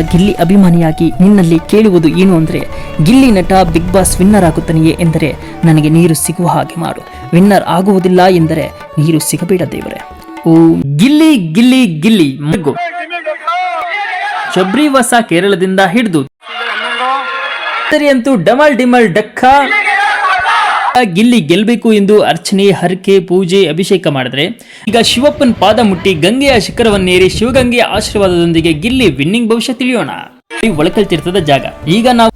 ಗಿಲ್ಲಿ ಅಭಿಮಾನಿಯಾಗಿ ನಿನ್ನಲ್ಲಿ ಕೇಳುವುದು ಏನು ಅಂದ್ರೆ, ಗಿಲ್ಲಿ ನಟ ಬಿಗ್ ಬಾಸ್ ವಿನ್ನರ್ ಆಗುತ್ತಾನೆಯೇ ಎಂದರೆ, ನನಗೆ ನೀರು ಸಿಗುವ ಹಾಗೆ ಮಾಡು. ವಿನ್ನರ್ ಆಗುವುದಿಲ್ಲ ಎಂದರೆ, ನೀರು ಸಿಗಬೇಡ ದೇವರೇ. ಓ ಗಿಲ್ಲಿ ಗಿಲ್ಲಿ ಗಿಲ್ಲಿ, ಮಗು. ಶಬರಿವಾಸ ಕೇರಳದಿಂದ ಹಿಡಿದು. ಅಂತೂ ಡಮಲ್ ಡಿಮಲ್ ಡಕ್ಕ. ಗಿಲ್ಲಿ ಗೆಲ್ಲಬೇಕು ಎಂದು ಅರ್ಚನೆ ಹರಕೆ ಪೂಜೆ ಅಭಿಷೇಕ ಮಾಡಿದ್ರೆ ಈಗ ಶಿವಪ್ಪನ್ ಪಾದ ಮುಟ್ಟಿ ಗಂಗೆಯ ಶಿಖರವನ್ನೇರಿ ಶಿವಗಂಗೆಯ ಆಶೀರ್ವಾದದೊಂದಿಗೆ ಗಿಲ್ಲಿ ವಿನ್ನಿಂಗ್ ಭವಿಷ್ಯ ತಿಳಿಯೋಣ. ಈ ಒಳಕಲ್ ತೀರ್ಥದ ಜಾಗ. ಈಗ ನಾವು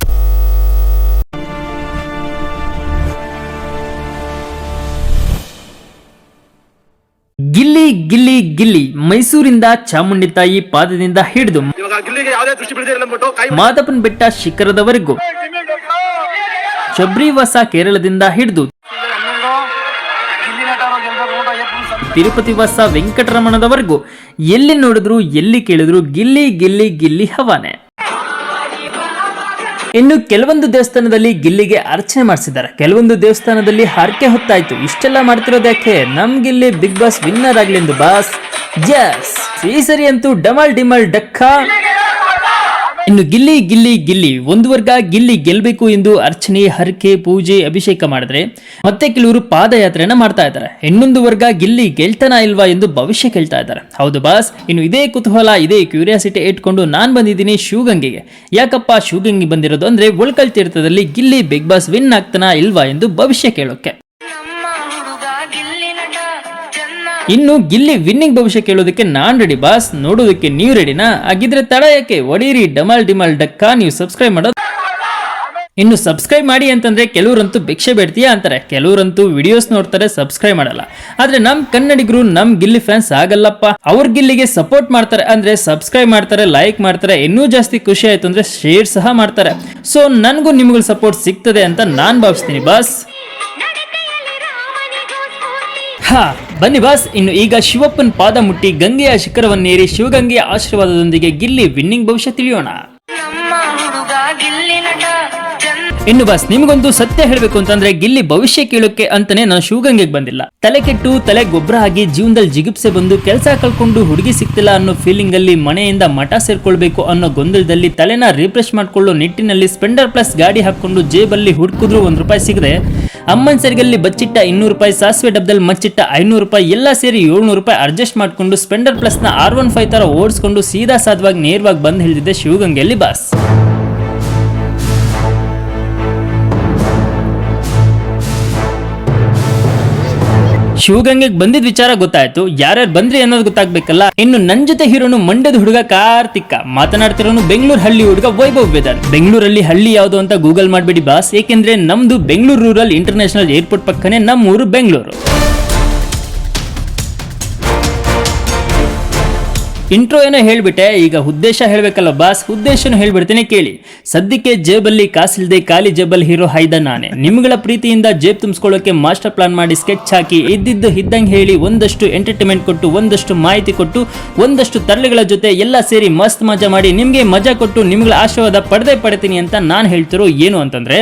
ಗಿಲ್ಲಿ ಗಿಲ್ಲಿ ಗಿಲ್ಲಿ ಮೈಸೂರಿಂದ ಚಾಮುಂಡಿ ತಾಯಿ ಪಾದದಿಂದ ಹಿಡಿದು ಮಾದಪ್ಪನ್ ಬೆಟ್ಟ ಶಿಖರದವರೆಗೂ. ಶಬರಿವಾಸ ಕೇರಳದಿಂದ ಹಿಡಿದು ತಿರುಪತಿ ವಾಸ ವೆಂಕಟರಮಣದವರೆಗೂ ಎಲ್ಲಿ ನೋಡಿದ್ರು, ಎಲ್ಲಿ ಕೇಳಿದ್ರು ಗಿಲ್ಲಿ ಗಿಲ್ಲಿ ಗಿಲ್ಲಿ ಹವಾನೆ. ಇನ್ನು ಕೆಲವೊಂದು ದೇವಸ್ಥಾನದಲ್ಲಿ ಗಿಲ್ಲಿಗೆ ಅರ್ಚನೆ ಮಾಡಿಸಿದ್ದಾರೆ. ಕೆಲವೊಂದು ದೇವಸ್ಥಾನದಲ್ಲಿ ಹರಕೆ ಹೊತ್ತಾಯ್ತು. ಇಷ್ಟೆಲ್ಲ ಮಾಡ್ತಿರೋದಕ್ಕೆ ನಮ್ ಗಿಲ್ಲಿ ಬಿಗ್ ಬಾಸ್ ವಿನ್ನರ್ ಆಗ್ಲಿ ಎಂದು ಬಾಸ್. ಜಸ್. ಈ ಸರಿ ಅಂತೂ ಡಮಲ್ ಡಿಮಲ್ ಡಕ್ಕ. ಇನ್ನು ಗಿಲ್ಲಿ ಗಿಲ್ಲಿ ಗಿಲ್ಲಿ. ಒಂದು ವರ್ಗ ಗಿಲ್ಲಿ ಗೆಲ್ಬೇಕು ಎಂದು ಅರ್ಚನೆ, ಹರಕೆ, ಪೂಜೆ, ಅಭಿಷೇಕ ಮಾಡಿದ್ರೆ ಮತ್ತೆ ಕೆಲವರು ಪಾದಯಾತ್ರೆಯನ್ನ ಮಾಡ್ತಾ ಇದ್ದಾರೆ. ಇನ್ನೊಂದು ವರ್ಗ ಗಿಲ್ಲಿ ಗೆಲ್ತನ ಇಲ್ವಾ ಎಂದು ಭವಿಷ್ಯ ಕೇಳ್ತಾ ಇದ್ದಾರೆ. ಹೌದು ಬಾಸ್, ಇನ್ನು ಇದೇ ಕುತೂಹಲ, ಇದೇ ಕ್ಯೂರಿಯಾಸಿಟಿ ಇಟ್ಕೊಂಡು ನಾನು ಬಂದಿದ್ದೀನಿ ಶಿವಗಂಗೆಗೆ ಯಾಕಪ್ಪ ಶಿವಗಂಗೆ ಬಂದಿರೋದು ಅಂದ್ರೆ ಉಳ್ಕಲ್ ತೀರ್ಥದಲ್ಲಿ ಗಿಲ್ಲಿ ಬಿಗ್ ಬಾಸ್ ವಿನ್ ಆಗ್ತಾನ ಇಲ್ವಾ ಎಂದು ಭವಿಷ್ಯ ಕೇಳೋಕೆ ಇನ್ನು ಗಿಲ್ಲಿ ವಿನ್ನಿಂಗ್ ಭವಿಷ್ಯ ಕೇಳೋದಕ್ಕೆ ನಾನ್ ರೆಡಿ ಬಾಸ್ ನೋಡೋದಕ್ಕೆ ನೀವು ರೆಡಿನಾ ಹಾಗಿದ್ರೆ ತಡ ಯಾಕೆ? ಒಡೀರಿ ಡಮಾಲ್ ಡಿಮಾಲ್ ಡಕ್ಕ ನೀವು ಸಬ್ಸ್ಕ್ರೈಬ್ ಮಾಡೋದು ಇನ್ನು ಸಬ್ಸ್ಕ್ರೈಬ್ ಮಾಡಿ ಅಂತಂದ್ರೆ ಕೆಲವರಂತೂ ಭಿಕ್ಷೆ ಬೇಡ್ತೀಯಾ ಅಂತಾರೆ. ಕೆಲವರಂತೂ ವಿಡಿಯೋಸ್ ನೋಡ್ತಾರೆ ಸಬ್ಸ್ಕ್ರೈಬ್ ಮಾಡಲ್ಲ. ಆದ್ರೆ ನಮ್ ಕನ್ನಡಿಗರು ನಮ್ ಗಿಲ್ಲಿ ಫ್ಯಾನ್ಸ್ ಆಗಲ್ಲಪ್ಪ. ಅವ್ರ ಗಿಲ್ಲಿಗೆ ಸಪೋರ್ಟ್ ಮಾಡ್ತಾರೆ ಅಂದ್ರೆ ಸಬ್ಸ್ಕ್ರೈಬ್ ಮಾಡ್ತಾರೆ ಲೈಕ್ ಮಾಡ್ತಾರೆ ಇನ್ನೂ ಜಾಸ್ತಿ ಖುಷಿ ಆಯ್ತು ಅಂದ್ರೆ ಶೇರ್ ಸಹ ಮಾಡ್ತಾರೆ. ಸೊ ನನಗೂ ನಿಮ್ಗಳ ಸಪೋರ್ಟ್ ಸಿಗ್ತದೆ ಅಂತ ನಾನ್ ಭಾವಿಸ್ತೀನಿ ಬಾಸ್ ಹಾ. ಬನ್ನಿ ಬಾಸ್ ಇನ್ನು ಈಗ ಶಿವಪ್ಪನ್ ಪಾದ ಮುಟ್ಟಿ ಗಂಗೆಯ ಶಿಖರವನ್ನೇರಿ ಶಿವಗಂಗೆಯ ಆಶೀರ್ವಾದದೊಂದಿಗೆ ಗಿಲ್ಲಿ ವಿನ್ನಿಂಗ್ ಭವಿಷ್ಯ ತಿಳಿಯೋಣ. ಇನ್ನು ಬಾಸ್ ನಿಮಗೊಂದು ಸತ್ಯ ಹೇಳಬೇಕು ಅಂತಂದ್ರೆ ಗಿಲ್ಲಿ ಭವಿಷ್ಯ ಕೇಳೋಕೆ ಅಂತಾನೆ ನಾನು ಶಿವಗಂಗೆಗೆ ಬಂದಿಲ್ಲ. ತಲೆ ಕೆಟ್ಟು ತಲೆ ಗೊಬ್ಬರ ಆಗಿ ಜೀವನದಲ್ಲಿ ಜಿಗುಪ್ಸೆ ಬಂದು ಕೆಲಸ ಕಳ್ಕೊಂಡು ಹುಡುಗಿ ಸಿಗ್ತಿಲ್ಲ ಅನ್ನೋ ಫೀಲಿಂಗ್ ಅಲ್ಲಿ ಮನೆಯಿಂದ ಮಠ ಸೇರ್ಕೊಳ್ಬೇಕು ಅನ್ನೋ ಗೊಂದಲದಲ್ಲಿ ತಲೆನ ರಿಫ್ರೆಶ್ ಮಾಡ್ಕೊಳ್ಳೋ ನಿಟ್ಟಿನಲ್ಲಿ ಸ್ಪೆಂಡರ್ ಪ್ಲಸ್ ಗಾಡಿ ಹಾಕೊಂಡು ಜೇಬಲ್ಲಿ ಹುಡುಕಿದ್ರು ಒಂದ್ ರೂಪಾಯಿ ಸಿಗದೆ ಅಮ್ಮನ್ ಸರಿಗಲ್ಲಿ ಬಚ್ಚಿಟ್ಟ ಇನ್ನೂರು ರೂಪಾಯಿ, ಸಾಸಿವೆ ಡಬ್ಬದಲ್ಲಿ ಮಚ್ಚಿಟ್ಟ ಐನೂರು ರೂಪಾಯಿ, ಎಲ್ಲ ಸೇರಿ ಏಳ್ನೂರು ರೂಪಾಯಿ ಅಡ್ಜಸ್ಟ್ ಮಾಡಿಕೊಂಡು ಸ್ಪೆಂಡರ್ ಪ್ಲಸ್ನ ಆರ್ ಒನ್ ಫೈವ್ ತರ ಓಡಿಸ್ಕೊಂಡು ಸೀದಾ ಸಾಧವಾಗಿ ನೇರವಾಗಿ ಬಂದು ಹಿಡಿದಿದ್ದೆ ಶಿವಗಂಗೆಯಲ್ಲಿ ಬಾಸ್ ಶಿವಗಂಗೆಗೆ ಬಂದಿದ್ ವಿಚಾರ ಗೊತ್ತಾಯ್ತು. ಯಾರ್ಯಾರು ಬಂದ್ರಿ ಅನ್ನೋದು ಗೊತ್ತಾಗ್ಬೇಕಲ್ಲ. ಇನ್ನು ನನ್ ಜೊತೆ ಹೀರೋನು ಮಂಡ್ಯದ ಹುಡುಗ ಕಾರ್ತಿಕ. ಮಾತನಾಡ್ತಿರೋನು ಬೆಂಗಳೂರು ಹಳ್ಳಿ ಹುಡುಗ ವೈಭವ್ ಬೇದರ್ ಬೆಂಗಳೂರಲ್ಲಿ ಹಳ್ಳಿ ಯಾವುದು ಅಂತ ಗೂಗಲ್ ಮಾಡ್ಬೇಡಿ ಬಾಸ್. ಏಕೆಂದ್ರೆ ನಮ್ದು ಬೆಂಗಳೂರು ರೂರಲ್ ಇಂಟರ್ನ್ಯಾಷನಲ್ ಏರ್ಪೋರ್ಟ್ ಪಕ್ಕನೆ ನಮ್ಮೂರು ಬೆಂಗಳೂರು. ಇಂಟ್ರೋ ಏನೋ ಹೇಳ್ಬಿಟ್ಟೆ, ಈಗ ಉದ್ದೇಶ ಹೇಳ್ಬೇಕಲ್ಲ ಬಾಸ್, ಉದ್ದೇಶನೂ ಹೇಳ್ಬಿಡ್ತೇನೆ ಕೇಳಿ. ಸದ್ಯಕ್ಕೆ ಜೇಬಲ್ಲಿ ಕಾಸಿಲ್ದೆ ಖಾಲಿ ಜೇಬಲ್ ಹೀರೋ ಹೈದ ನಾನೇ. ನಿಮ್ಗಳ ಪ್ರೀತಿಯಿಂದ ಜೇಬ್ ತುಂಬಿಸ್ಕೊಳ್ಳೋಕೆ ಮಾಸ್ಟರ್ ಪ್ಲಾನ್ ಮಾಡಿ ಸ್ಕೆಚ್ ಹಾಕಿ, ಇದ್ದಿದ್ದು ಇದ್ದಂಗೆ ಹೇಳಿ ಒಂದಷ್ಟು ಎಂಟರ್ಟೈನ್ಮೆಂಟ್ ಕೊಟ್ಟು, ಒಂದಷ್ಟು ಮಾಹಿತಿ ಕೊಟ್ಟು, ಒಂದಷ್ಟು ತರಲೆಗಳ ಜೊತೆ ಎಲ್ಲ ಸೇರಿ ಮಸ್ತ್ ಮಜಾ ಮಾಡಿ ನಿಮ್ಗೆ ಮಜಾ ಕೊಟ್ಟು ನಿಮ್ಗಳ ಆಶೀರ್ವಾದ ಪಡೆದೇ ಪಡ್ತೀನಿ ಅಂತ ನಾನು ಹೇಳ್ತಿರೋ ಏನು ಅಂತಂದ್ರೆ,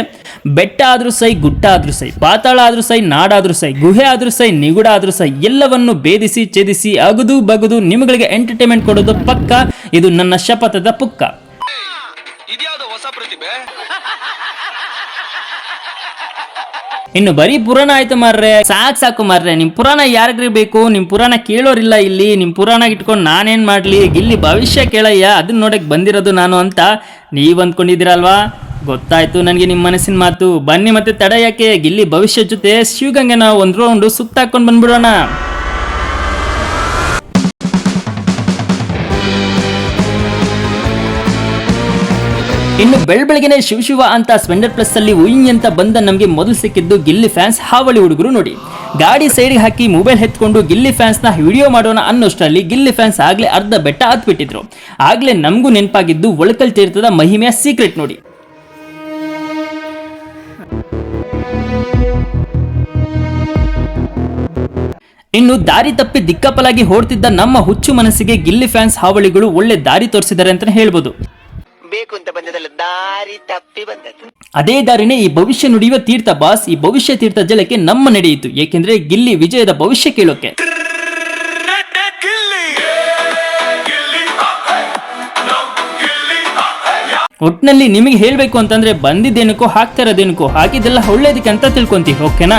ಬೆಟ್ಟ ಆದ್ರೂ ಸೈ ಗುಡ್ಡ ಆದ್ರೂ ಸೈ, ಪಾತಾಳ ಆದ್ರೂ ಸೈ ನಾಡಾದ್ರೂ ಸೈ, ಗುಹೆ ಆದ್ರೂ ಸೈ ನಿಗುಡ ಆದ್ರೂ ಸೈ, ಎಲ್ಲವನ್ನು ಭೇದಿಸಿ ಛೇದಿಸಿ ಅಗದು ಬಗದು ನಿಮ್ಗಳಿಗೆ ಎಂಟರ್ಟೈನ್ಮೆಂಟ್ ಕೊಡೋದು ಪಕ್ಕ ಇದು ನನ್ನ ಶಪಥದ ಪುಕ್ಕ. ಇದ್ಯಾವ್ದು ಹೊಸ ಪ್ರತಿಭೆ? ಇನ್ನು ಬರೀ ಪುರಾಣ ಆಯ್ತು ಮಾರ್ರೆ. ಸಾಕ್ ಸಾಕು ಮಾರ್ರೆ ನಿಮ್ ಪುರಾಣ ಯಾರಿಗ್ರಿ ಬೇಕು ನಿಮ್ ಪುರಾಣ ಕೇಳೋರಿಲ್ಲ ಇಲ್ಲಿ. ನಿಮ್ ಪುರಾಣ ಇಟ್ಕೊಂಡು ನಾನೇನ್ ಮಾಡ್ಲಿ? ಗಿಲ್ಲಿ ಭವಿಷ್ಯ ಕೇಳಯ್ಯ ಅದನ್ನ ನೋಡಕ್ ಬಂದಿರೋದು ನಾನು ಅಂತ ನೀವ್ ಅಂದ್ಕೊಂಡಿದ್ದೀರಲ್ವಾ? ಗೊತ್ತಾಯ್ತು ನನಗೆ ನಿಮ್ಮ ಮನಸ್ಸಿನ ಮಾತು. ಬನ್ನಿ ಮತ್ತೆ ತಡ ಯಾಕೆ? ಗಿಲ್ಲಿ ಭವಿಷ್ಯ ಜೊತೆ ಶಿವಗಂಗೆನ ಒಂದ್ ರೌಂಡ್ ಸುತ್ತಾಕೊಂಡು ಬಂದ್ಬಿಡೋಣ. ಇನ್ನು ಬೆಳ್ ಶಿವ ಶಿವ ಅಂತ ಸ್ಪೆಂಡರ್ ಪ್ಲಸ್ ಅಲ್ಲಿ ಉಯಿ ಅಂತ ಬಂದ ನಮಗೆ ಮೊದಲು ಸಿಕ್ಕಿದ್ದು ಗಿಲ್ಲಿ ಫ್ಯಾನ್ಸ್, ಹಾವಳಿ ಹುಡುಗರು ನೋಡಿ. ಗಾಡಿ ಸೈಡ್ಗೆ ಹಾಕಿ ಮೊಬೈಲ್ ಎತ್ಕೊಂಡು ಗಿಲ್ಲಿ ಫ್ಯಾನ್ಸ್ನ ವಿಡಿಯೋ ಮಾಡೋಣ ಅನ್ನೋಷ್ಟರಲ್ಲಿ ಗಿಲ್ಲಿ ಫ್ಯಾನ್ಸ್ ಆಗ್ಲೇ ಅರ್ಧ ಬೆಟ್ಟ ಹತ್ಬಿಟ್ಟಿದ್ರು. ಆಗ್ಲೇ ನಮಗೂ ನೆನಪಾಗಿದ್ದು ಒಳಕಲ್ ತೀರ್ಥದ ಮಹಿಮೆಯ ಸೀಕ್ರೆಟ್ ನೋಡಿ. ಇನ್ನು ದಾರಿ ತಪ್ಪಿ ದಿಕ್ಕಪ್ಪಲಾಗಿ ಓಡ್ತಿದ್ದ ನಮ್ಮ ಹುಚ್ಚು ಮನಸ್ಸಿಗೆ ಗಿಲ್ಲಿ ಫ್ಯಾನ್ಸ್ ಹಾವಳಿಗಳು ಒಳ್ಳೆ ದಾರಿ ತೋರಿಸಿದ್ದಾರೆ ಅಂತ ಹೇಳ್ಬೋದು. ಬೇಕು ಅಂತ ಬಂದದಲ್ಲ, ದಾರಿ ತಪ್ಪಿ ಬಂದದ್ದು. ಅದೇ ದಾರಿನೇ ಈ ಭವಿಷ್ಯ ನುಡಿಯುವ ತೀರ್ಥ ಬಾಸ್, ಈ ಭವಿಷ್ಯ ತೀರ್ಥ ಜಲಕ್ಕೆ ನಮ್ಮ ನಡೆಯಿತು. ಏಕೆಂದ್ರೆ ಗಿಲ್ಲಿ ವಿಜಯದ ಭವಿಷ್ಯ ಕೇಳೋಕೆ. ಒಟ್ನಲ್ಲಿ ನಿಮಗೆ ಹೇಳ್ಬೇಕು ಅಂತಂದ್ರೆ ಬಂದಿದ್ದೇನಕ್ಕೋ, ಹಾಕ್ತಾ ಇರೋದೇನಕ್ಕೋ ಹಾಕಿದ್ದೆಲ್ಲ ಒಳ್ಳೇದಕ್ಕೆ ಅಂತ ತಿಳ್ಕೊಂತೀವಿ, ಓಕೆನಾ?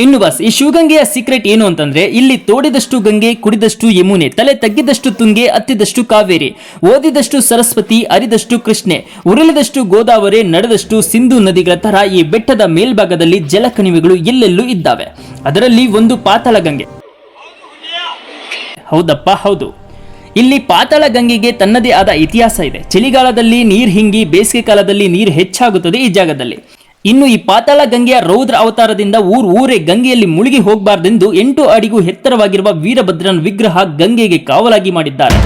ಇನ್ನು ಬಸ್, ಈ ಶಿವಗಂಗೆಯ ಸೀಕ್ರೆಟ್ ಏನು ಅಂತಂದ್ರೆ, ಇಲ್ಲಿ ತೋಡಿದಷ್ಟು ಗಂಗೆ, ಕುಡಿದಷ್ಟು ಯಮುನೆ, ತಲೆ ತಗ್ಗಿದಷ್ಟು ತುಂಗೆ ಅತ್ತಿದಷ್ಟು ಕಾವೇರಿ, ಓದಿದಷ್ಟು ಸರಸ್ವತಿ, ಅರಿದಷ್ಟು ಕೃಷ್ಣೆ, ಉರುಳಿದಷ್ಟು ಗೋದಾವರಿ, ನಡೆದಷ್ಟು ಸಿಂಧು ನದಿಗಳ ತರ ಈ ಬೆಟ್ಟದ ಮೇಲ್ಭಾಗದಲ್ಲಿ ಜಲಕಣಿವೆಗಳು ಎಲ್ಲೆಲ್ಲೂ ಇದ್ದಾವೆ. ಅದರಲ್ಲಿ ಒಂದು ಪಾತಾಳ ಗಂಗೆ. ಹೌದಪ್ಪ, ಹೌದು. ಇಲ್ಲಿ ಪಾತಾಳ ಗಂಗೆಗೆ ತನ್ನದೇ ಆದ ಇತಿಹಾಸ ಇದೆ. ಚಳಿಗಾಲದಲ್ಲಿ ನೀರು ಹಿಂಗಿ, ಬೇಸಿಗೆ ಕಾಲದಲ್ಲಿ ನೀರು ಹೆಚ್ಚಾಗುತ್ತದೆ ಈ ಜಾಗದಲ್ಲಿ. ಇನ್ನು ಈ ಪಾತಾಳ ಗಂಗೆಯ ರೌದ್ರ ಅವತಾರದಿಂದ ಊರ್ ಊರೇ ಗಂಗೆಯಲ್ಲಿ ಮುಳುಗಿ ಹೋಗಬಾರ್ದೆಂದು ಎಂಟು ಅಡಿಗೂ ಎತ್ತರವಾಗಿರುವ ವೀರಭದ್ರನ ವಿಗ್ರಹ ಗಂಗೆಗೆ ಕಾವಲಾಗಿ ಮಾಡಿದ್ದಾರೆ.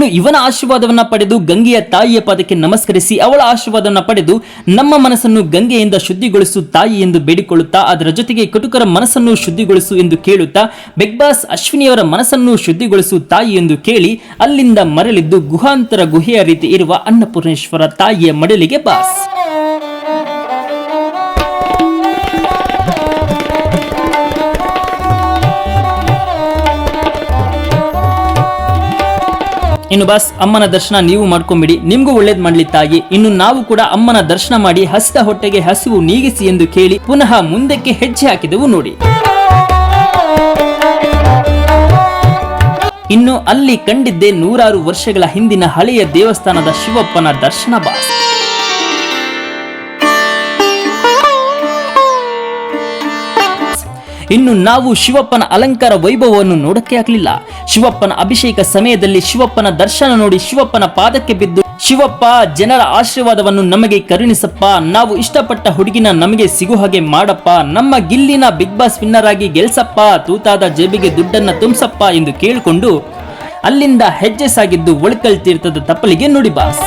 ಇನ್ನು ಇವನ ಆಶೀರ್ವಾದವನ್ನ ಪಡೆದು ಗಂಗೆಯ ತಾಯಿಯ ಪಾದಕ್ಕೆ ನಮಸ್ಕರಿಸಿ ಅವಳ ಆಶೀರ್ವಾದವನ್ನ ಪಡೆದು ನಮ್ಮ ಮನಸ್ಸನ್ನು ಗಂಗೆಯಿಂದ ಶುದ್ಧಿಗೊಳಿಸು ತಾಯಿ ಎಂದು ಬೇಡಿಕೊಳ್ಳುತ್ತಾ, ಅದರ ಜೊತೆಗೆ ಕಟುಕರ ಮನಸ್ಸನ್ನು ಶುದ್ಧಿಗೊಳಿಸು ಎಂದು ಕೇಳುತ್ತಾ, ಬಿಗ್ ಬಾಸ್ ಅಶ್ವಿನಿಯವರ ಮನಸ್ಸನ್ನು ಶುದ್ಧಿಗೊಳಿಸು ತಾಯಿ ಎಂದು ಕೇಳಿ, ಅಲ್ಲಿಂದ ಮರಳಿದ್ದು ಗುಹಾಂತರ ಗುಹೆಯ ರೀತಿ ಇರುವ ಅನ್ನಪೂರ್ಣೇಶ್ವರ ತಾಯಿಯ ಮಡಲಿಗೆ ಬಾಸ್. ಇನ್ನು ಬಸ್, ಅಮ್ಮನ ದರ್ಶನ ನೀವು ಮಾಡ್ಕೊಂಬಿಡಿ. ನಿಮ್ಗೂ ಒಳ್ಳೇದ್ ಮಾಡ್ಲಿ ಇನ್ನು ನಾವು ಕೂಡ ಅಮ್ಮನ ದರ್ಶನ ಮಾಡಿ ಹಸಿದ ಹೊಟ್ಟೆಗೆ ಹಸಿವು ನೀಗಿಸಿ ಎಂದು ಕೇಳಿ ಪುನಃ ಮುಂದಕ್ಕೆ ಹೆಜ್ಜೆ ಹಾಕಿದೆವು ನೋಡಿ. ಇನ್ನು ಅಲ್ಲಿ ಕಂಡಿದ್ದೆ ನೂರಾರು ವರ್ಷಗಳ ಹಿಂದಿನ ಹಳೆಯ ದೇವಸ್ಥಾನದ ಶಿವಪ್ಪನ ದರ್ಶನ ಬಾಸ್. ಇನ್ನು ನಾವು ಶಿವಪ್ಪನ ಅಲಂಕಾರ ವೈಭವವನ್ನು ನೋಡಕ್ಕೆ ಆಗಲಿಲ್ಲ. ಶಿವಪ್ಪನ ಅಭಿಷೇಕ ಸಮಯದಲ್ಲಿ ಶಿವಪ್ಪನ ದರ್ಶನ ನೋಡಿ ಶಿವಪ್ಪನ ಪಾದಕ್ಕೆ ಬಿದ್ದು, ಶಿವಪ್ಪ, ಜನರ ಆಶೀರ್ವಾದವನ್ನು ನಮಗೆ ಕರುಣಿಸಪ್ಪ, ನಾವು ಇಷ್ಟಪಟ್ಟ ಹುಡುಗಿನ ನಮಗೆ ಸಿಗು ಹಾಗೆ ಮಾಡಪ್ಪ, ನಮ್ಮ ಗಿಲ್ಲಿನ ಬಿಗ್ ಬಾಸ್ ವಿನ್ನರ್ ಆಗಿ ಗೆಲ್ಸಪ್ಪ, ತೂತಾದ ಜೇಬಿಗೆ ದುಡ್ಡನ್ನ ತುಂಬಸಪ್ಪ ಎಂದು ಕೇಳಿಕೊಂಡು ಅಲ್ಲಿಂದ ಹೆಜ್ಜೆ ಸಾಗಿದ್ದು ಒಳಕಲ್ ತೀರ್ಥದ ತಪ್ಪಲಿಗೆ ನುಡಿ ಬಾಸ್.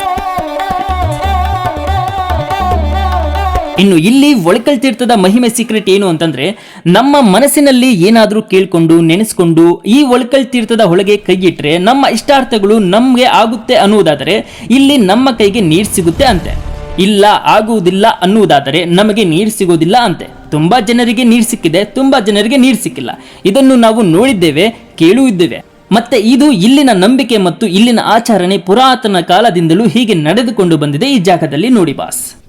ಇನ್ನು ಇಲ್ಲಿ ಒಳಕಲ್ ತೀರ್ಥದ ಮಹಿಮೆ ಸೀಕ್ರೆಟ್ ಏನು ಅಂತಂದ್ರೆ, ನಮ್ಮ ಮನಸ್ಸಿನಲ್ಲಿ ಏನಾದರೂ ಕೇಳ್ಕೊಂಡು, ನೆನೆಸ್ಕೊಂಡು ಈ ಒಳಕಲ್ ತೀರ್ಥದ ಒಳಗೆ ಕೈಯಿಟ್ರೆ ನಮ್ಮ ಇಷ್ಟಾರ್ಥಗಳು ನಮ್ಗೆ ಆಗುತ್ತೆ ಅನ್ನುವುದಾದರೆ, ಇಲ್ಲಿ ನಮ್ಮ ಕೈಗೆ ನೀರು ಸಿಗುತ್ತೆ ಅಂತೆ. ಇಲ್ಲ, ಆಗುವುದಿಲ್ಲ ಅನ್ನುವುದಾದರೆ ನಮಗೆ ನೀರು ಸಿಗೋದಿಲ್ಲ ಅಂತೆ. ತುಂಬಾ ಜನರಿಗೆ ನೀರು ಸಿಕ್ಕಿದೆ, ತುಂಬಾ ಜನರಿಗೆ ನೀರು ಸಿಕ್ಕಿಲ್ಲ. ಇದನ್ನು ನಾವು ನೋಡಿದ್ದೇವೆ ಕೇಳುವುದೇವೆ ಮತ್ತೆ ಇದು ಇಲ್ಲಿನ ನಂಬಿಕೆ ಮತ್ತು ಇಲ್ಲಿನ ಆಚರಣೆ ಪುರಾತನ ಕಾಲದಿಂದಲೂ ಹೀಗೆ ನಡೆದುಕೊಂಡು ಬಂದಿದೆ ಈ ಜಾಗದಲ್ಲಿ. ನೋಡಿ ಬಾಸ್.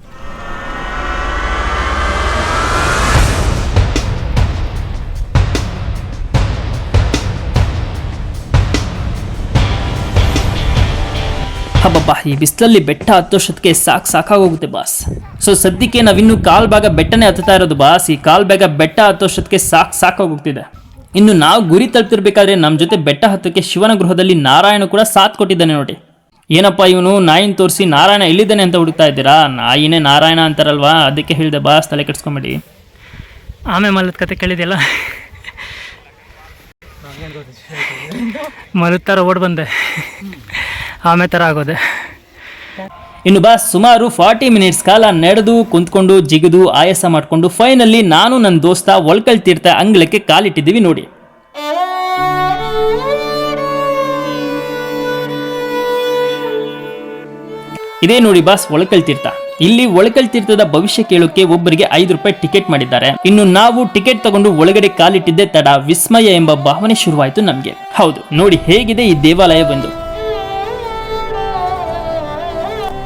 ಈ ಬಿಸಿಲಲ್ಲಿ ಬೆಟ್ಟ ಹತ್ತೋಷ್ಟಕ್ಕೆ ಸಾಕು ಸಾಕಾಗೋಗುತ್ತೆ ಬಾಸ್. ಸೊ ಸದ್ಯಕ್ಕೆ ನಾವಿನ್ನು ಕಾಲ್ ಭಾಗ ಬೆಟ್ಟನೇ ಹತ್ತುತ್ತಾ ಇರೋದು ಬಾಸ್. ಈ ಕಾಲ್ ಭಾಗ ಬೆಟ್ಟ ಹತ್ತೋಷ್ಟಕ್ಕೆ ಸಾಕು ಸಾಕಾಗೋಗ್ತಿದೆ. ಇನ್ನು ನಾವು ಗುರಿ ತಲುಪ್ತಿರ್ಬೇಕಾದ್ರೆ ನಮ್ಮ ಜೊತೆ ಬೆಟ್ಟ ಹತ್ತಕ್ಕೆ ಶಿವನ ಗೃಹದಲ್ಲಿ ನಾರಾಯಣ ಕೂಡ ಸಾಥ್ ಕೊಟ್ಟಿದ್ದಾನೆ ನೋಡಿ. ಏನಪ್ಪ ಇವನು? ನಾಯಿನ ತೋರಿಸಿ ನಾರಾಯಣ ಎಲ್ಲಿದ್ದಾನೆ ಅಂತ ಹುಡುಕ್ತಾ ಇದ್ದೀರಾ? ನಾಯಿನೇ ನಾರಾಯಣ ಅಂತಾರಲ್ವಾ? ಅದಕ್ಕೆ ಹೇಳಿದೆ ಬಾಸ್ ತಲೆ ಕೆಡಿಸ್ಕೊಂಬೇಡಿ. ಆಮೆ ಮಲದ ಕತೆ ಕೇಳಿದೆಯಲ್ಲ? ಮಲದ ಥರ ಓಡ್ ಬಂದೆ. ಆಮೆ ಥರ ಆಗೋದೆ. ಇನ್ನು ಬಾ, ಸುಮಾರು ಫಾರ್ಟಿ ಮಿನಿಟ್ಸ್ ಕಾಲ ನಡೆದು, ಕುಂತ್ಕೊಂಡು, ಜಿಗಿದು, ಆಯಾಸ ಮಾಡಿಕೊಂಡು ಫೈನಲ್ಲಿ ನಾನು ನನ್ನ ದೋಸ್ತ ಒಳ್ಕಲ್ ತೀರ್ಥ ಅಂಗಳಕ್ಕೆ ಕಾಲಿಟ್ಟಿದ್ದೀವಿ ನೋಡಿ. ಇದೇ ನೋಡಿ ಬಾಸ್, ಒಳಕಲ್ ತೀರ್ಥ. ಇಲ್ಲಿ ಒಳಕಲ್ ತೀರ್ಥದ ಭವಿಷ್ಯ ಕೇಳೋಕೆ ಒಬ್ಬರಿಗೆ ಐದು ರೂಪಾಯಿ ಟಿಕೆಟ್ ಮಾಡಿದ್ದಾರೆ. ಇನ್ನು ನಾವು ಟಿಕೆಟ್ ತಗೊಂಡು ಒಳಗಡೆ ಕಾಲಿಟ್ಟಿದ್ದೆ ತಡ ವಿಸ್ಮಯ ಎಂಬ ಭಾವನೆ ಶುರುವಾಯಿತು ನಮ್ಗೆ. ಹೌದು, ನೋಡಿ ಹೇಗಿದೆ ಈ ದೇವಾಲಯ ಬಂದು.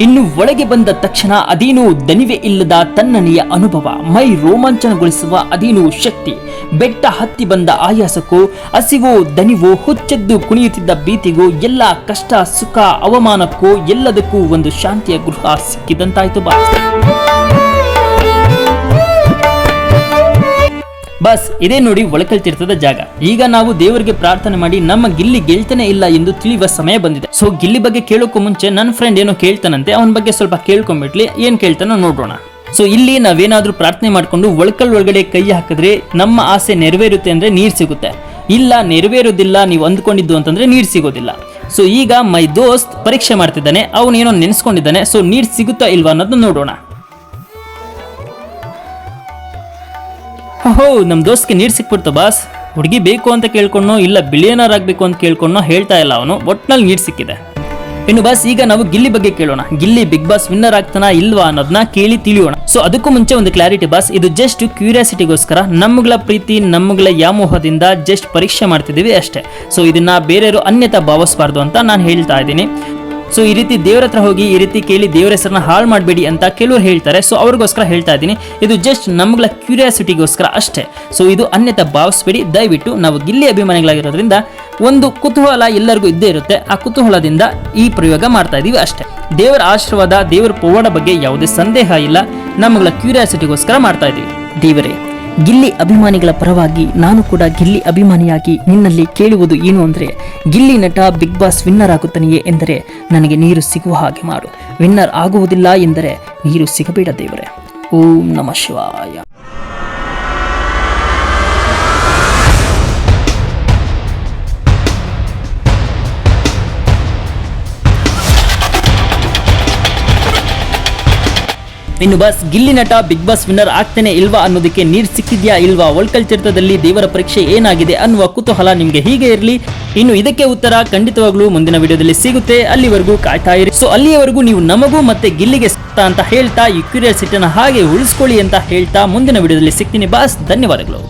ಇನ್ನು ಒಳಗೆ ಬಂದ ತಕ್ಷಣ ಅದೇನು ದನಿವೆ ಇಲ್ಲದ ತನ್ನನೆಯ ಅನುಭವ, ಮೈ ರೋಮಾಂಚನಗೊಳಿಸುವ ಅದೇನು ಶಕ್ತಿ, ಬೆಟ್ಟ ಹತ್ತಿ ಬಂದ ಆಯಾಸಕ್ಕೂ, ಹಸಿವೋ ದನಿವೋ ಹುಚ್ಚೆದ್ದು ಕುಣಿಯುತ್ತಿದ್ದ ಭೀತಿಗೂ, ಎಲ್ಲ ಕಷ್ಟ, ಸುಖ, ಅವಮಾನಕ್ಕೂ ಎಲ್ಲದಕ್ಕೂ ಒಂದು ಶಾಂತಿಯ ಗೃಹ ಸಿಕ್ಕಿದಂತಾಯ್ತು ಬಾ ಬಸ್ ಇದೇ ನೋಡಿ ಒಳಕಲ್ ಜಾಗ. ಈಗ ನಾವು ದೇವರಿಗೆ ಪ್ರಾರ್ಥನೆ ಮಾಡಿ ನಮ್ಮ ಗಿಲ್ಲಿ ಗೆಲ್ತಾನೆ ಇಲ್ಲ ಎಂದು ತಿಳಿಯುವ ಸಮಯ ಬಂದಿದೆ. ಸೊ ಗಿಲ್ಲಿ ಬಗ್ಗೆ ಕೇಳೋಕ್ಕೂ ಮುಂಚೆ ನನ್ನ ಫ್ರೆಂಡ್ ಏನೋ ಕೇಳ್ತಾನಂತೆ, ಅವನ ಬಗ್ಗೆ ಸ್ವಲ್ಪ ಕೇಳ್ಕೊಂಡ್ಬಿಟ್ಲಿ ಏನ್ ಕೇಳ್ತಾನೋ ನೋಡೋಣ ಸೊ ಇಲ್ಲಿ ನಾವೇನಾದ್ರೂ ಪ್ರಾರ್ಥನೆ ಮಾಡ್ಕೊಂಡು ಒಳಕಲ್ ಒಳಗಡೆ ಕೈ ಹಾಕಿದ್ರೆ ನಮ್ಮ ಆಸೆ ನೆರವೇರುತ್ತೆ ಅಂದ್ರೆ ನೀರ್ ಸಿಗುತ್ತೆ. ಇಲ್ಲ, ನೆರವೇರುದಿಲ್ಲ, ನೀವು ಅಂದ್ಕೊಂಡಿದ್ದು ಅಂತಂದ್ರೆ ನೀರ್ ಸಿಗೋದಿಲ್ಲ. ಸೊ ಈಗ ಮೈ ದೋಸ್ತ್ ಪರೀಕ್ಷೆ ಮಾಡ್ತಿದ್ದಾನೆ, ಅವನೇನೋ ನೆನೆಸ್ಕೊಂಡಿದ್ದಾನೆ ಸೊ ನೀರ್ ಸಿಗುತ್ತಾ ಇಲ್ವಾ ಅನ್ನೋದನ್ನ ನೋಡೋಣ ಹೋ ನಮ್ಮ ದೋಸ್ತಿಗೆ ನೀರು ಸಿಕ್ಬಿಡ್ತು ಬಾಸ್. ಹುಡುಗಿ ಬೇಕು ಅಂತ ಕೇಳ್ಕೊಂಡೋ ಇಲ್ಲ ಬಿಲಿಯನರ್ ಆಗಬೇಕು ಅಂತ ಕೇಳ್ಕೊಂಡೋ ಹೇಳ್ತಾ ಇಲ್ಲ ಅವನು. ಒಟ್ನಲ್ಲಿ ನೀರು ಸಿಕ್ಕಿದೆ. ಇನ್ನು ಬಾಸ್, ಈಗ ನಾವು ಗಿಲ್ಲಿ ಬಗ್ಗೆ ಕೇಳೋಣ. ಗಿಲ್ಲಿ ಬಿಗ್ ಬಾಸ್ ವಿನ್ನರ್ ಆಗ್ತಾನ ಇಲ್ವಾ ಅನ್ನೋದನ್ನ ಕೇಳಿ ತಿಳಿಯೋಣ. ಸೊ ಅದಕ್ಕೂ ಮುಂಚೆ ಒಂದು ಕ್ಲಾರಿಟಿ ಬಾಸ್. ಇದು ಜಸ್ಟ್ ಕ್ಯೂರಿಯಾಸಿಟಿಗೋಸ್ಕರ ನಮ್ಗಳ ಪ್ರೀತಿ, ನಮ್ಗಳ ವ್ಯಾಮೋಹದಿಂದ ಜಸ್ಟ್ ಪರೀಕ್ಷೆ ಮಾಡ್ತಿದ್ದೀವಿ ಅಷ್ಟೇ. ಸೊ ಇದನ್ನ ಬೇರೆಯವರು ಅನ್ಯತಾ ಭಾವಿಸಬಾರ್ದು ಅಂತ ನಾನು ಹೇಳ್ತಾ ಇದ್ದೀನಿ. ಸೊ ಈ ರೀತಿ ದೇವ್ರ ಹತ್ರ ಹೋಗಿ, ಈ ರೀತಿ ಕೇಳಿ ದೇವ್ರ ಹೆಸರನ್ನ ಹಾಳು ಮಾಡಬೇಡಿ ಅಂತ ಕೆಲವರು ಹೇಳ್ತಾರೆ. ಸೊ ಅವ್ರಿಗೋಸ್ಕರ ಹೇಳ್ತಾ ಇದ್ದೀನಿ. ಇದು ಜಸ್ಟ್ ನಮ್ಗಳ ಕ್ಯೂರಿಯಾಸಿಟಿಗೋಸ್ಕರ ಅಷ್ಟೇ. ಸೊ ಇದು ಅನ್ಯತ ಭಾವಿಸ್ಬೇಡಿ. ದಯವಿಟ್ಟು ನಾವು ಗಿಲ್ಲಿ ಅಭಿಮಾನಿಗಳಾಗಿರೋದ್ರಿಂದ ಒಂದು ಕುತೂಹಲ ಎಲ್ಲರಿಗೂ ಇದ್ದೇ ಇರುತ್ತೆ. ಆ ಕುತೂಹಲದಿಂದ ಈ ಪ್ರಯೋಗ ಮಾಡ್ತಾ ಇದೀವಿ ಅಷ್ಟೇ. ದೇವರ ಆಶೀರ್ವಾದ, ದೇವರ ಪವಾಡ ಬಗ್ಗೆ ಯಾವುದೇ ಸಂದೇಹ ಇಲ್ಲ. ನಮ್ಮಗಳ ಕ್ಯೂರಿಯಾಸಿಟಿಗೋಸ್ಕರ ಮಾಡ್ತಾ ಇದೀವಿ. ದೇವರೇ ಗಿಲ್ಲಿ ಅಭಿಮಾನಿಗಳ ಪರವಾಗಿ ನಾನು ಕೂಡ ಗಿಲ್ಲಿ ಅಭಿಮಾನಿಯಾಗಿ ನಿನ್ನಲ್ಲಿ ಕೇಳುವುದು ಏನು ಅಂದರೆ, ಗಿಲ್ಲಿ ನಟ ಬಿಗ್ ಬಾಸ್ ವಿನ್ನರ್ ಆಗುತ್ತಾನೆಯೇ ಎಂದರೆ, ನನಗೆ ನೀರು ಸಿಗುವ ಹಾಗೆ ಮಾಡು. ವಿನ್ನರ್ ಆಗುವುದಿಲ್ಲ ಎಂದರೆ, ನೀರು ಸಿಗಬೇಡ ದೇವರೇ. ಓಂ ನಮ ಶಿವಾಯ. ಇನ್ನು ಬಸ್ ಗಿಲ್ಲಿ ನಟ ಬಿಗ್ ಬಾಸ್ ವಿನ್ನರ್ ಆಗ್ತೇನೆ ಇಲ್ವಾ ಅನ್ನೋದಕ್ಕೆ ನೀರ್ ಸಿಕ್ಕಿದ್ಯಾ ಇಲ್ವಾ? ವಲ್ಕಲ್ ಚರಿತ್ರದಲ್ಲಿ ದೇವರ ಪರೀಕ್ಷೆ ಏನಾಗಿದೆ ಅನ್ನುವ ಕುತೂಹಲ ನಿಮಗೆ ಹೀಗೆ ಇರಲಿ. ಇನ್ನು ಇದಕ್ಕೆ ಉತ್ತರ ಖಂಡಿತವಾಗ್ಲೂ ಮುಂದಿನ ವಿಡಿಯೋದಲ್ಲಿ ಸಿಗುತ್ತೆ. ಅಲ್ಲಿವರೆಗೂ ಕಾಯ್ತಾ ಇರಿ. ಸೊ ಅಲ್ಲಿಯವರೆಗೂ ನೀವು ನಮಗೂ ಮತ್ತೆ ಗಿಲ್ಲಿಗೆ ಅಂತ ಹೇಳ್ತಾ, ಈ ಕ್ಯೂರಿಯಾಸಿಟಿನ ಹಾಗೆ ಉಳಿಸ್ಕೊಳ್ಳಿ ಅಂತ ಹೇಳ್ತಾ ಮುಂದಿನ ವಿಡಿಯೋದಲ್ಲಿ ಸಿಗ್ತೀನಿ. ಬಾಸ್, ಧನ್ಯವಾದಗಳು.